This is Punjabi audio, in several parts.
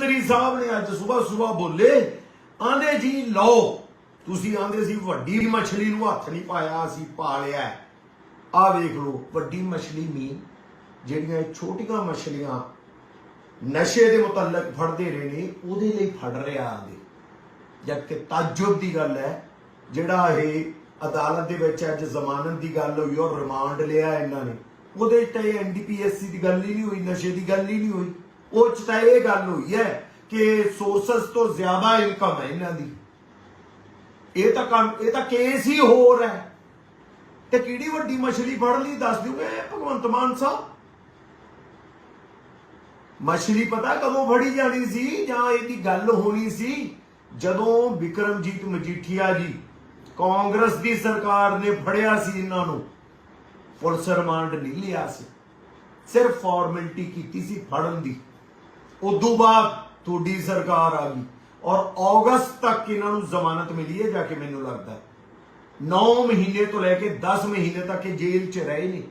ਮੰਤਰੀ ਸਾਹਿਬ ਨੇ ਅੱਜ ਸਵੇਰ ਸਵੇਰ ਬੋਲੇ ਆਂਦੇ ਜੀ, ਲਓ, ਤੁਸੀਂ ਆਂਦੇ ਸੀ ਵੱਡੀ ਮਛਲੀ ਨੂੰ ਹੱਥ ਨਹੀਂ ਪਾਇਆ, ਅਸੀਂ ਪਾ ਆ ਵੇਖ ਲਓ, ਵੱਡੀ ਮਛਲੀ ਮੀਨ ਜਿਹੜੀਆਂ ਛੋਟੀਆਂ ਮਛਲੀਆਂ ਨਸ਼ੇ ਦੇ ਮੁਤਲਕ ਫੜਦੇ ਰਹੇ ਨੇ, ਉਹਦੇ ਲਈ ਫੜ ਰਿਹਾ ਆਂਦੇ ਜਦ ਕਿ ਤਾਜੁਬ ਦੀ ਗੱਲ ਹੈ, ਜਿਹੜਾ ਇਹ ਅਦਾਲਤ ਦੇ ਵਿੱਚ ਅੱਜ ਜ਼ਮਾਨਤ ਦੀ ਗੱਲ ਹੋਈ ਔਰ ਰਿਮਾਂਡ ਲਿਆ ਇਹਨਾਂ ਨੇ। ਉਹਦੇ 'ਚ ਤਾਂ ਇਹ ਐਨਡੀਪੀਐਸਸੀ ਦੀ ਗੱਲ ਹੀ ਨਹੀਂ ਹੋਈ, ਨਸ਼ੇ ਦੀ ਗੱਲ ਹੀ ਨਹੀਂ ਹੋਈ। ਉਹ 'ਚ ਤਾਂ ਇਹ ਗੱਲ ਹੋਈ ਹੈ ਕਿ ਸੋਰਸਸ ਤੋਂ ਜ਼ਿਆਦਾ ਇਨਕਮ ਹੈ ਇਹਨਾਂ ਦੀ। ਇਹ ਤਾਂ ਕੰਮ, ਇਹ ਤਾਂ ਕੇਸ ਹੀ ਹੋਰ ਹੈ। ਤੇ ਕਿਹੜੀ ਵੱਡੀ ਮਛਲੀ ਫੜ ਲਈ, ਦੱਸ ਦਿਓਗੇ ਭਗਵੰਤ ਮਾਨ ਸਾਹਿਬ? ਮਛਲੀ ਪਤਾ ਕਦੋਂ ਫੜੀ ਜਾਣੀ ਸੀ ਜਾਂ ਇਹਦੀ ਗੱਲ ਹੋਣੀ ਸੀ? ਜਦੋਂ ਵਿਕਰਮਜੀਤ ਮਜੀਠੀਆ ਜੀ ਕਾਂਗਰਸ ਦੀ ਸਰਕਾਰ ਨੇ ਫੜਿਆ ਸੀ ਇਹਨਾਂ ਨੂੰ, ਪੁਲਿਸ ਰਿਮਾਂਡ ਨਹੀਂ ਲਿਆ ਸੀ। ਸਿਰਫ ਫਾਰਮੈਲਿਟੀ ਕੀਤੀ ਸੀ ਫੜਨ ਦੀ। ਉਦੋਂ ਬਾਅਦ ਤੁਹਾਡੀ ਸਰਕਾਰ ਆ ਗਈ ਔਰ ਅਗਸਤ ਤੱਕ ਇਹਨਾਂ ਨੂੰ ਜ਼ਮਾਨਤ ਮਿਲੀ ਹੈ ਜਾ ਕੇ ਮੈਨੂੰ ਲੱਗਦਾ 9 ਮਹੀਨੇ ਤੋਂ ਲੈ ਕੇ 10 ਮਹੀਨੇ ਤੱਕ ਇਹ ਜੇਲ੍ਹ 'ਚ ਰਹੇ ਨੇ।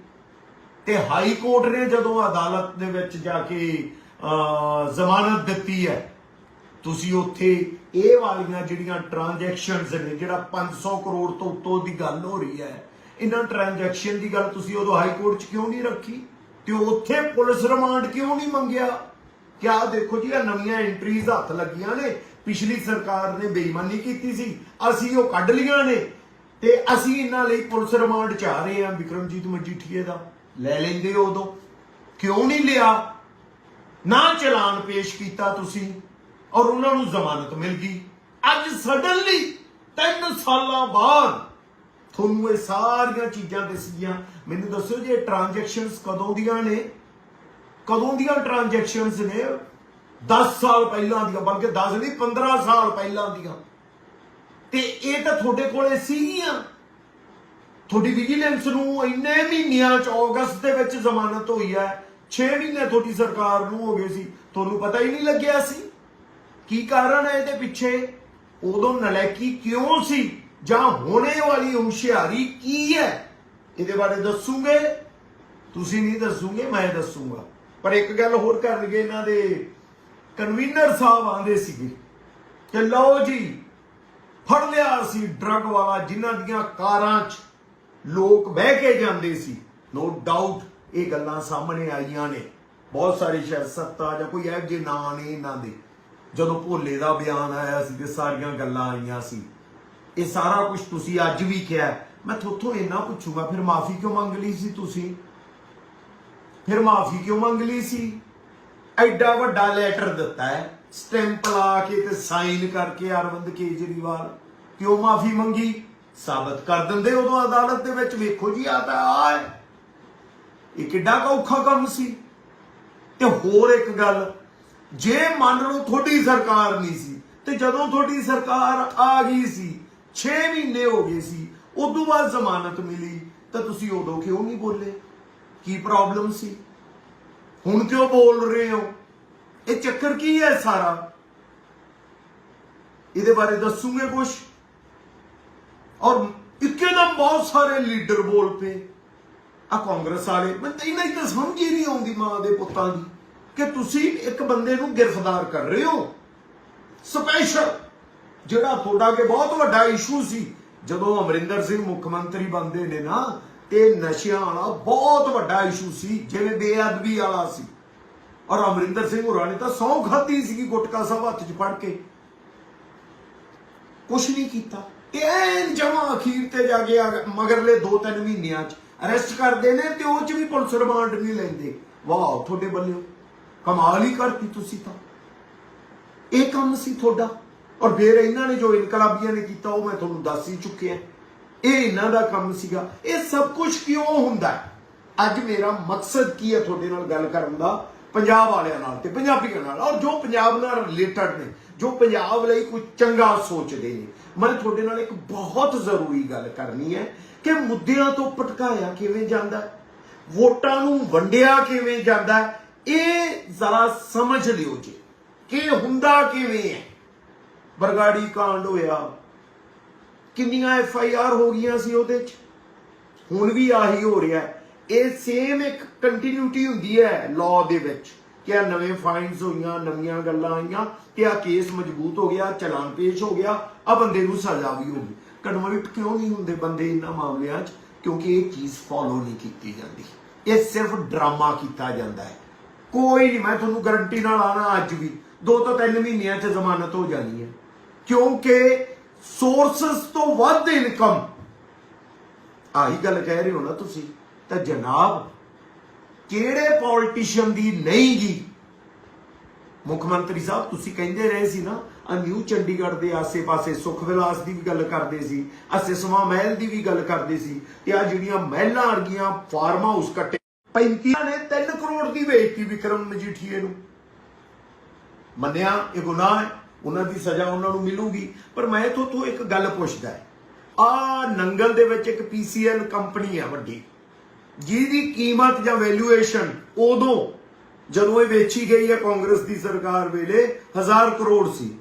ਤੇ ਹਾਈ ਕੋਰਟ ਨੇ ਜਦੋਂ ਅਦਾਲਤ ਦੇ ਵਿੱਚ ਜਾ ਕੇ ਜ਼ਮਾਨਤ ਦਿੱਤੀ ਹੈ, ਤੁਸੀਂ ਉੱਥੇ ਇਹ ਵਾਲੀਆਂ ਜਿਹੜੀਆਂ ਟ੍ਰਾਂਜੈਕਸ਼ਨਸ ਨੇ, ਜਿਹੜਾ 500 ਕਰੋੜ ਤੋਂ ਉੱਤੋਂ ਦੀ ਗੱਲ ਹੋ ਰਹੀ ਹੈ, ਇਹਨਾਂ ਟ੍ਰਾਂਜੈਕਸ਼ਨ ਦੀ ਗੱਲ ਤੁਸੀਂ ਉਦੋਂ ਹਾਈ ਕੋਰਟ 'ਚ ਕਿਉਂ ਨਹੀਂ ਰੱਖੀ? ਤੇ ਉੱਥੇ ਪੁਲਿਸ ਰਿਮਾਂਡ ਕਿਉਂ ਨਹੀਂ ਮੰਗਿਆ? ਕਿਆ ਦੇਖੋ ਜੀ ਇਹ ਨਵੀਆਂ ਐਂਟਰੀਜ਼ ਹੱਥ ਲੱਗੀਆਂ ਨੇ। ਪਿਛਲੀ ਸਰਕਾਰ ਨੇ ਬੇਈਮਾਨੀ ਕੀਤੀ ਸੀ। ਅਸੀਂ ਉਹ ਕੱਢ ਲਈਆਂ ਨੇ। ਤੇ ਅਸੀਂ ਇਹਨਾਂ ਲਈ ਪੁਲਿਸ ਰਿਮਾਂਡ ਚਾਹ ਰਹੇ ਹਾਂ ਵਿਕਰਮਜੀਤ ਮਜੀਠੀਏ ਦਾ। ਲੈ ਲੈਂਦੇ ਉਦੋਂ। ਕਿਉਂ ਨਹੀਂ ਲਿਆ? ਨਾ ਚਲਾਨ ਪੇਸ਼ ਕੀਤਾ ਤੁਸੀਂ ਔਰ ਉਹਨਾਂ ਨੂੰ ਜ਼ਮਾਨਤ ਮਿਲ ਗਈ। ਅੱਜ ਸਡਨਲੀ 3 ਸਾਲਾਂ ਬਾਅਦ ਤੁਹਾਨੂੰ ਇਹ ਸਾਰੀਆਂ ਚੀਜ਼ਾਂ ਦਿਸਦੀਆਂ ਮੈਨੂੰ ਦੱਸੋ ਜੇ ਇਹ ਟ੍ਰਾਂਜੈਕਸ਼ਨਸ ਕਦੋਂ ਦੀਆਂ ਨੇ? ਕਦੋਂ ਦੀਆਂ ਟ੍ਰਾਂਜੈਕਸ਼ਨਸ ਨੇ? 10 ਸਾਲ ਪਹਿਲਾਂ ਦੀਆਂ, ਬਲਕਿ 10 ਨਹੀਂ 15 ਸਾਲ ਪਹਿਲਾਂ ਦੀਆਂ। ਤੇ ਇਹ ਤਾਂ ਤੁਹਾਡੇ ਕੋਲੇ ਸੀਗੀਆਂ। ਤੁਹਾਡੀ ਵਿਜੀਲੈਂਸ ਨੂੰ ਇੰਨੇ ਮਹੀਨਿਆਂ ਚ ਅਗਸਤ ਦੇ ਵਿੱਚ ਜ਼ਮਾਨਤ ਹੋਈ ਹੈ। 6 ਮਹੀਨੇ ਤੁਹਾਡੀ ਸਰਕਾਰ ਨੂੰ ਹੋ ਗਏ ਸੀ। ਤੁਹਾਨੂੰ ਪਤਾ ਹੀ ਨਹੀਂ ਲੱਗਿਆ ਸੀ। ਕੀ ਕਾਰਨ ਹੈ ਇਹਦੇ ਪਿੱਛੇ? ਉਦੋਂ ਨਲੈਕੀ ਕਿਉਂ ਸੀ? ਜਾਂ ਹੋਣੇ ਵਾਲੀ ਹੁਸ਼ਿਆਰੀ ਕੀ ਹੈ? ਇਹਦੇ ਬਾਰੇ ਦੱਸੂਗੇ? ਤੁਸੀਂ ਨਹੀਂ ਦੱਸੂਗੇ, ਮੈਂ ਦੱਸੂਗਾ। ਪਰ ਇੱਕ ਗੱਲ ਹੋਰ ਕਰ ਲਈਏ ਇਹਨਾਂ ਦੇ ਕਨਵੀਨਰ ਸਾਹਿਬ ਆਂਦੇ ਸੀਗੇ ਕਿ ਲਓ ਜੀ, ਫੜ ਲਿਆ ਸੀ ਡਰੱਗ ਵਾਲਾ, ਜਿਨ੍ਹਾਂ ਦੀਆਂ ਕਾਰਾਂ 'ਚ ਲੋਕ ਬਹਿ ਕੇ ਜਾਂਦੇ ਸੀ। ਨੋ ਡਾਊਟ ਇਹ ਗੱਲਾਂ ਸਾਹਮਣੇ ਆਈਆਂ ਨੇ। ਬਹੁਤ ਸਾਰੇ ਸ਼ਾਇਦ ਸੱਤਾ ਜਾਂ ਕੋਈ ਇਹੋ ਜਿਹੇ ਨਾਂ ਨੇ ਇਹਨਾਂ ਦੇ। ਜਦੋਂ ਭੋਲੇ ਦਾ ਬਿਆਨ ਆਇਆ ਸੀ ਤੇ ਸਾਰੀਆਂ ਗੱਲਾਂ ਆਈਆਂ ਸੀ। ਇਹ ਸਾਰਾ ਕੁਝ ਤੁਸੀਂ ਅੱਜ ਵੀ ਕਿਹਾ। ਮੈਂ ਥੋਥੋਂ ਇੰਨਾ ਪੁੱਛੂਗਾ, ਫਿਰ ਮਾਫੀ ਕਿਉਂ ਮੰਗ ਲਈ ਸੀ ਤੁਸੀਂ? ਫਿਰ ਮਾਫੀ ਕਿਉਂ ਮੰਗ ਲਈ ਸੀ? ਐਡਾ ਵੱਡਾ ਲੈਟਰ ਦਿੱਤਾ ਹੈ। ਸਟੈਂਪ ਲਾ ਕੇ ਤੇ ਸਾਈਨ ਕਰਕੇ ਅਰਵਿੰਦ ਕੇਜਰੀਵਾਲ ਕਿਉਂ ਮਾਫੀ ਮੰਗੀ? ਸਾਬਤ ਕਰ ਦਿੰਦੇ ਉਦੋਂ ਅਦਾਲਤ ਦੇ ਵਿੱਚ। ਵੇਖੋ ਜੀ, ਆ ਤਾਂ ਆ ਇਹ ਕਿੱਡਾ ਔਖਾ ਕੰਮ ਸੀ। ਤੇ ਹੋਰ ਇੱਕ ਗੱਲ, ਜੇ ਮੰਨ ਲਓ ਤੁਹਾਡੀ ਸਰਕਾਰ ਨਹੀਂ ਸੀ, ਤੇ ਜਦੋਂ ਤੁਹਾਡੀ ਸਰਕਾਰ ਆ ਗਈ ਸੀ 6 ਮਹੀਨੇ ਹੋ ਗਏ ਸੀ, ਉਦੋਂ ਬਾਅਦ ਜ਼ਮਾਨਤ ਮਿਲੀ, ਤਾਂ ਤੁਸੀਂ ਉਦੋਂ ਕਿਉਂ ਨਹੀਂ ਬੋਲੇ? ਕੀ ਪ੍ਰੋਬਲਮ ਸੀ? ਹੁਣ ਕਿਉਂ ਬੋਲ ਰਹੇ ਹੋ? ਇਹ ਚੱਕਰ ਕੀ ਹੈ ਸਾਰਾ? ਇਹਦੇ ਬਾਰੇ ਦੱਸੂਗੇ ਕੁਝ ਔਰ ਇੱਕਦਮ ਬਹੁਤ ਸਾਰੇ ਲੀਡਰ ਬੋਲ ਪਏ। ਆ ਕਾਂਗਰਸ ਵਾਲੇ ਮੈਨੂੰ ਤਾਂ ਇਹਨਾਂ ਦੀ ਤਾਂ ਸਮਝ ਹੀ ਨਹੀਂ ਆਉਂਦੀ ਮਾਂ ਦੇ ਪੁੱਤਾਂ ਦੀ ਕਿ ਤੁਸੀਂ ਇੱਕ ਬੰਦੇ ਨੂੰ ਗ੍ਰਿਫਤਾਰ ਕਰ ਰਹੇ ਹੋ। ਸਪੈਸ਼ਲ ਜਿਹੜਾ ਤੁਹਾਡਾ ਕੇ ਬਹੁਤ ਵੱਡਾ ਇਸ਼ੂ ਸੀ, ਜਦੋਂ ਅਮਰਿੰਦਰ ਸਿੰਘ ਮੁੱਖ ਮੰਤਰੀ ਬੰਦੇ ਨੇ ਨਾ ਇਹ ਨਸ਼ਿਆਂ ਵਾਲਾ ਬਹੁਤ ਵੱਡਾ ਇਸ਼ੂ ਸੀ, ਜਿਵੇਂ ਬੇਅਦਬੀ ਵਾਲਾ ਸੀ। ਔਰ ਅਮਰਿੰਦਰ ਸਿੰਘ ਹੋਰਾਂ ਨੇ ਤਾਂ ਸੌ ਖਾਤੀ ਸੀਗੀ ਗੁਟਕਾ ਸਾਹਿਬ ਹੱਥ 'ਚ ਫੜ ਕੇ। ਕੁਛ ਨਹੀਂ ਕੀਤਾ। ਐਨ ਜਮਾ ਅਖੀਰ ਤੇ ਜਾ ਕੇ ਮਗਰਲੇ 2-3 ਮਹੀਨਿਆਂ 'ਚ ਅਰੈਸਟ ਕਰਦੇ ਨੇ ਤੇ ਉਹ 'ਚ ਵੀ ਪੁਲਿਸ ਰਿਮਾਂਡ ਨਹੀਂ ਲੈਂਦੇ। ਵਾਹ, ਤੁਹਾਡੇ ਬੱਲਿਓ ਕਮਾਲ ਹੀ ਕਰਤੀ ਤੁਸੀਂ ਤਾਂ। ਇਹ ਕੰਮ ਸੀ ਤੁਹਾਡਾ। ਔਰ ਫਿਰ ਇਹਨਾਂ ਨੇ ਜੋ ਇਨਕਲਾਬੀਆਂ ਨੇ ਕੀਤਾ, ਉਹ ਮੈਂ ਤੁਹਾਨੂੰ ਦੱਸ ਹੀ ਚੁੱਕਿਆ। ਇਹ ਇਹਨਾਂ ਦਾ ਕੰਮ ਸੀਗਾ। ਇਹ ਸਭ ਕੁਝ ਕਿਉਂ ਹੁੰਦਾ ਹੈ? ਅੱਜ ਮੇਰਾ ਮਕਸਦ ਕੀ ਹੈ ਤੁਹਾਡੇ ਨਾਲ ਗੱਲ ਕਰਨ ਦਾ? ਪੰਜਾਬ ਵਾਲਿਆਂ ਨਾਲ ਤੇ ਪੰਜਾਬੀਆਂ ਨਾਲ। ਔਰ ਜੋ ਪੰਜਾਬ ਨਾਲ ਰਿਲੇਟਡ ਨੇ, ਜੋ ਪੰਜਾਬ ਲਈ ਕੁਝ ਚੰਗਾ ਸੋਚਦੇ ਨੇ। ਮੈਂ ਤੁਹਾਡੇ ਨਾਲ ਇੱਕ ਬਹੁਤ ਜ਼ਰੂਰੀ ਗੱਲ ਕਰਨੀ ਹੈ ਕਿ ਮੁੱਦਿਆਂ ਤੋਂ ਭਟਕਾਇਆ ਕਿਵੇਂ ਜਾਂਦਾ ਵੋਟਾਂ ਨੂੰ ਵੰਡਿਆ ਕਿਵੇਂ ਜਾਂਦਾ ਇਹ ਜ਼ਰਾ ਸਮਝ ਲਿਓ ਜੀ। ਕਿ ਹੁੰਦਾ ਕਿਵੇਂ ਹੈ? ਬਰਗਾੜੀ ਕਾਂਡ ਹੋਇਆ ਕਿੰਨੀਆਂ ਐਫ ਆਈ ਆਰ ਹੋ ਗਈਆਂ ਸੀ ਉਹਦੇ ਚ? ਹੁਣ ਵੀ ਆਹੀ ਹੋ ਰਿਹਾ ਇਹ ਸੇਮ ਇੱਕ ਕੰਟੀਨਿਊਟੀ ਹੁੰਦੀ ਹੈ ਲਾਅ ਦੇ ਵਿੱਚ ਕਿ ਆ ਨਵੇਂ ਫਾਈਨਸ ਹੋਈਆਂ, ਨਵੀਆਂ ਗੱਲਾਂ ਆਈਆਂ, ਕਿ ਆ ਕੇਸ ਮਜ਼ਬੂਤ ਹੋ ਗਿਆ, ਚਲਾਨ ਪੇਸ਼ ਹੋ ਗਿਆ ਆ ਬੰਦੇ ਨੂੰ ਸਜ਼ਾ ਵੀ ਹੋ ਗਈ। ਕਨਵਰਟ ਕਿਉਂ ਨਹੀਂ ਹੁੰਦੇ ਬੰਦੇ ਇਹਨਾਂ ਮਾਮਲਿਆਂ 'ਚ? ਕਿਉਂਕਿ ਇਹ ਚੀਜ਼ ਫੋਲੋ ਨਹੀਂ ਕੀਤੀ ਜਾਂਦੀ। ਇਹ ਸਿਰਫ ਡਰਾਮਾ ਕੀਤਾ ਜਾਂਦਾ ਹੈ। ਕੋਈ ਨਹੀਂ, ਮੈਂ ਤੁਹਾਨੂੰ ਗਾਰੰਟੀ ਨਾਲ ਆਣਾ ਅੱਜ ਵੀ। ਦੋ ਤੋਂ ਤਿੰਨ ਮਹੀਨਿਆਂ 'ਚ ਜ਼ਮਾਨਤ ਹੋ ਜਾਣੀ ਹੈ। ਕਿਉਂਕਿ ਸੋਰਸਸ ਤੋਂ ਵੱਧ ਇਨਕਮ ਆਹੀ ਗੱਲ ਕਹਿ ਰਹੇ ਹੋ ਨਾ ਤੁਸੀਂ। ਤਾਂ ਜਨਾਬ, ਕਿਹੜੇ ਪੋਲਿਟਿਸ਼ੀਅਨ ਦੀ ਨਹੀਂ ਗੀ? ਮੁੱਖ ਮੰਤਰੀ ਸਾਹਿਬ, ਤੁਸੀਂ ਕਹਿੰਦੇ ਰਹੇ ਸੀ ਨਾ ਆ ਨਿਊ ਚੰਡੀਗੜ੍ਹ ਦੇ ਆਸੇ-ਪਾਸੇ ਸੁਖ ਵਿਲਾਸ ਦੀ ਵੀ ਗੱਲ ਕਰਦੇ ਸੀ ਆ ਸਿਸਵਾ ਮਹਿਲ ਦੀ ਵੀ ਗੱਲ ਕਰਦੇ ਸੀ, ਤੇ ਆ ਜਿਹੜੀਆਂ ਮਹਿਲਾਂ ਅਰਗੀਆਂ ਫਾਰਮ ਹਾਊਸ ਕੱਟੇ 35 ਨੇ 3 ਕਰੋੜ ਦੀ ਵੇਚਤੀ ਵਿਕਰਮ ਮਜੀਠੀਏ ਨੂੰ। ਮੰਨਿਆ ਇਹ ਗੁਨਾਹ ਹੈ? ਉਹਨਾਂ ਦੀ ਸਜ਼ਾ ਉਹਨਾਂ ਨੂੰ ਮਿਲੂਗੀ। ਪਰ ਮੈਂ ਤੋਂ ਇੱਕ ਗੱਲ ਪੁੱਛਦਾ ਆ ਨੰਗਲ ਦੇ ਵਿੱਚ ਇੱਕ ਪੀਸੀਐਲ ਕੰਪਨੀ ਆ ਵੱਡੀ। ਜਿਹਦੀ ਕੀਮਤ ਜਾਂ ਵੈਲਿਊਏਸ਼ਨ ਉਦੋਂ ਜਦੋਂ ਇਹ ਵੇਚੀ ਗਈ ਹੈ ਕਾਂਗਰਸ ਦੀ ਸਰਕਾਰ ਵੇਲੇ 1000 ਕਰੋੜ ਸੀ।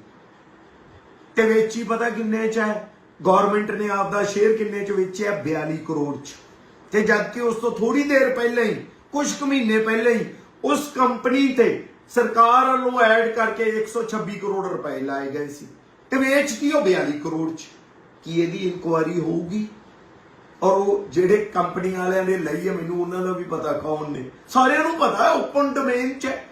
ਤੇ ਵੇਚੀ ਪਤਾ ਕਿੰਨੇ ਚ ਹੈ? ਗਵਰਨਮੈਂਟ ਨੇ ਆਪਦਾ ਸ਼ੇਅਰ ਕਿੰਨੇ ਚ ਵੇਚਿਆ? 42 ਕਰੋੜ ਚ। ਤੇ ਜਦ ਕਿ ਉਸ ਤੋਂ ਥੋੜੀ ਦੇਰ ਪਹਿਲਾਂ ਹੀ ਕੁਝ ਕੁ ਮਹੀਨੇ ਪਹਿਲਾਂ ਹੀ, ਉਸ ਕੰਪਨੀ ਤੇ ਸਰਕਾਰ ਵੱਲੋਂ ਐਡ ਕਰਕੇ 126 ਕਰੋੜ ਰੁਪਏ ਲਾਏ ਗਏ ਸੀ। ਤੇ ਵੇਚਤੀ ਉਹ 42 ਕਰੋੜ ਚ? ਕੀ ਇਹਦੀ ਇਨਕੁਆਰੀ ਹੋਊਗੀ? ਔਰ ਉਹ ਜਿਹੜੇ ਕੰਪਨੀ ਵਾਲਿਆਂ ਨੇ ਲਈ ਹੈ ਮੈਨੂੰ ਉਹਨਾਂ ਦਾ ਵੀ ਪਤਾ ਕੌਣ ਨੇ। ਸਾਰਿਆਂ ਨੂੰ ਪਤਾ ਓਪਨ ਡੋਮੇਨ ਚ ਹੈ